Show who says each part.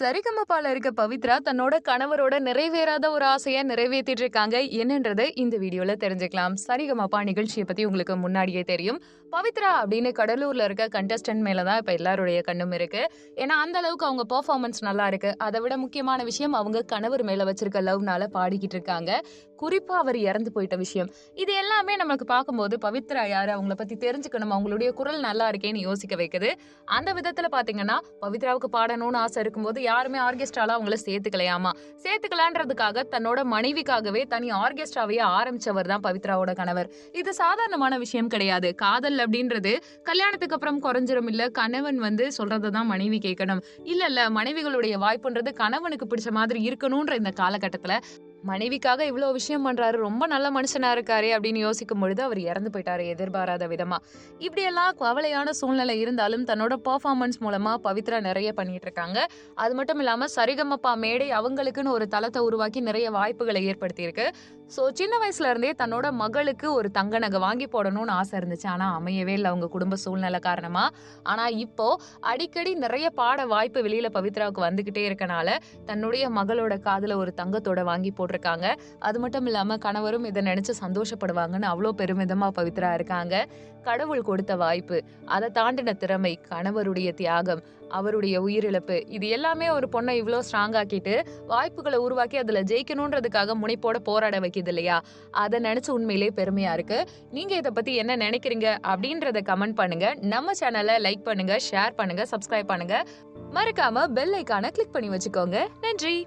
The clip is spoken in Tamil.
Speaker 1: சரிகமபால இருக்க பவித்ரா தன்னோட கணவரோட நிறைவேறாத ஒரு ஆசையை நிறைவேற்றிட்டு இருக்காங்க. என்னன்றது இந்த வீடியோல தெரிஞ்சுக்கலாம். சரிகமபா நிகழ்ச்சியை பத்தி உங்களுக்கு முன்னாடியே தெரியும். பவித்ரா அப்படின்னு கடலூர்ல இருக்க கண்டஸ்டன்ட் மேலதான் இப்ப எல்லாருடைய கண்ணும் இருக்கு. ஏன்னா அந்த அளவுக்கு அவங்க பெர்ஃபார்மன்ஸ் நல்லா இருக்கு. அதை விட முக்கியமான விஷயம் அவங்க கணவர் மேல வச்சிருக்க லவ்னால பாடிக்கிட்டு இருக்காங்க. குறிப்பா அவர் இறந்து போயிட்ட விஷயம். இது எல்லாமே நமக்கு பார்க்கும்போது பவித்ரா யாரு அவங்கள பத்தி தெரிஞ்சுக்கணும் அவங்களுடைய குரல் நல்லா இருக்கேன்னு யோசிக்க வைக்குது. அந்த விதத்துல பாத்தீங்கன்னா பவித்ராவுக்கு பாடணும்னு ஆசை இருக்கும்போது யாருமே ஆர்கெஸ்ட்ரால அவங்கள சேர்த்துக்கலையாமா? சேர்த்துக்கலான்றதுக்காக தன்னோட மனைவிக்காகவே தனி ஆர்கெஸ்ட்ராவையே ஆரம்பிச்சவர் தான் பவித்ராவோட கணவர். இது சாதாரணமான விஷயம் கிடையாது. காதல் அப்படின்றது கல்யாணத்துக்கு அப்புறம் குறைஞ்சிரும் இல்ல கணவன் வந்து சொல்றதை தான் மனைவி கேட்கணும். இல்ல இல்ல மனைவிகளுடைய வாய்ப்புன்றது கணவனுக்கு பிடிச்ச மாதிரி இருக்கணும்ன்ற இந்த காலகட்டத்துல மனைவிக்காக இவ்வளோ விஷயம் பண்ணுறாரு ரொம்ப நல்ல மனுஷனாக இருக்காரு அப்படின்னு யோசிக்கும் பொழுது அவர் இறந்து போயிட்டாரு எதிர்பாராத விதமாக இப்படியெல்லாம் கவலையான சூழ்நிலை இருந்தாலும் தன்னோட பர்ஃபார்மன்ஸ் மூலமாக பவித்ரா நிறைய பண்ணிட்டு இருக்காங்க. அது மட்டும் இல்லாமல் சரிகமப்பா மேடை அவங்களுக்குன்னு ஒரு தளத்தை உருவாக்கி நிறைய வாய்ப்புகளை ஏற்படுத்தியிருக்கு. ஸோ சின்ன வயசுல இருந்தே தன்னோட மகளுக்கு ஒரு தங்க நகை வாங்கி போடணும்னு ஆசை இருந்துச்சு. ஆனால் அமையவே இல்லை அவங்க குடும்ப சூழ்நிலை காரணமாக ஆனால் இப்போ அடிக்கடி நிறைய பாட வாய்ப்பு வெளியில் பவித்ராவுக்கு வந்துக்கிட்டே இருக்கனால தன்னுடைய மகளோட காதில் ஒரு தங்கத்தோட வாங்கி போட்டிருக்காங்க. அது மட்டும் இல்லாம கணவரும் இதை நினைச்சு சந்தோஷப்படுவாங்கன்னு அவ்வளோ பெருமிதமா பவித்ரா இருக்காங்க. கடவுள் கொடுத்த வாய்ப்பு அதை தாண்டின திறமை கணவருடைய தியாகம் அவருடைய உயிரிழப்பு இது எல்லாமே ஒரு பொண்ணை இவ்வளோ ஸ்ட்ராங் ஆக்கிட்டு வாய்ப்புகளை உருவாக்கி அதுல ஜெயிக்கணுன்றதுக்காக முனைப்போட போராட வைக்கிது இல்லையா? அதை நினைச்சு உண்மையிலே பெருமையா இருக்கு. நீங்க இதை பத்தி என்ன நினைக்கிறீங்க அப்படின்றத கமெண்ட் பண்ணுங்க. நம்ம சேனலை லைக் பண்ணுங்க ஷேர் பண்ணுங்க சப்ஸ்கிரைப் பண்ணுங்க. மறக்காம பெல் ஐக்கான கிளிக் பண்ணி வச்சுக்கோங்க. நன்றி.